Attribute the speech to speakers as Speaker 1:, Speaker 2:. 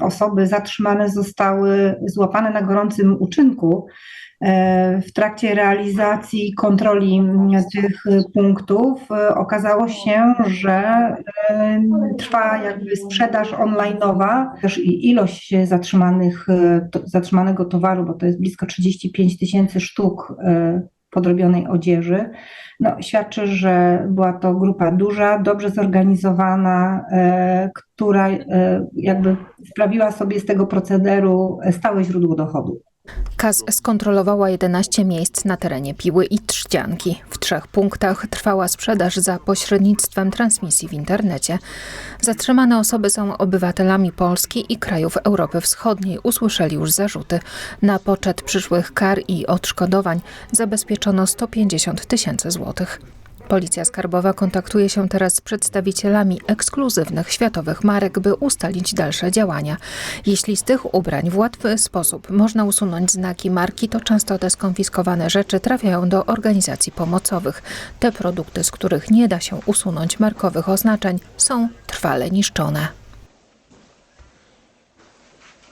Speaker 1: osoby zatrzymane zostały złapane na gorącym uczynku. E, W trakcie realizacji kontroli tych punktów e, okazało się, że e, trwa jakby sprzedaż online'owa, też i ilość zatrzymanych, zatrzymanego towaru, bo to jest blisko 35 tysięcy sztuk podrobionej odzieży, no, świadczy, że była to grupa duża, dobrze zorganizowana, e, która e, jakby sprawiła sobie z tego procederu stałe źródło dochodu.
Speaker 2: KAS skontrolowała 11 miejsc na terenie Piły i Trzcianki. W trzech punktach trwała sprzedaż za pośrednictwem transmisji w internecie. Zatrzymane osoby są obywatelami Polski i krajów Europy Wschodniej. Usłyszeli już zarzuty. Na poczet przyszłych kar i odszkodowań zabezpieczono 150 tysięcy złotych. Policja Skarbowa kontaktuje się teraz z przedstawicielami ekskluzywnych światowych marek, by ustalić dalsze działania. Jeśli z tych ubrań w łatwy sposób można usunąć znaki marki, to często te skonfiskowane rzeczy trafiają do organizacji pomocowych. Te produkty, z których nie da się usunąć markowych oznaczeń, są trwale niszczone.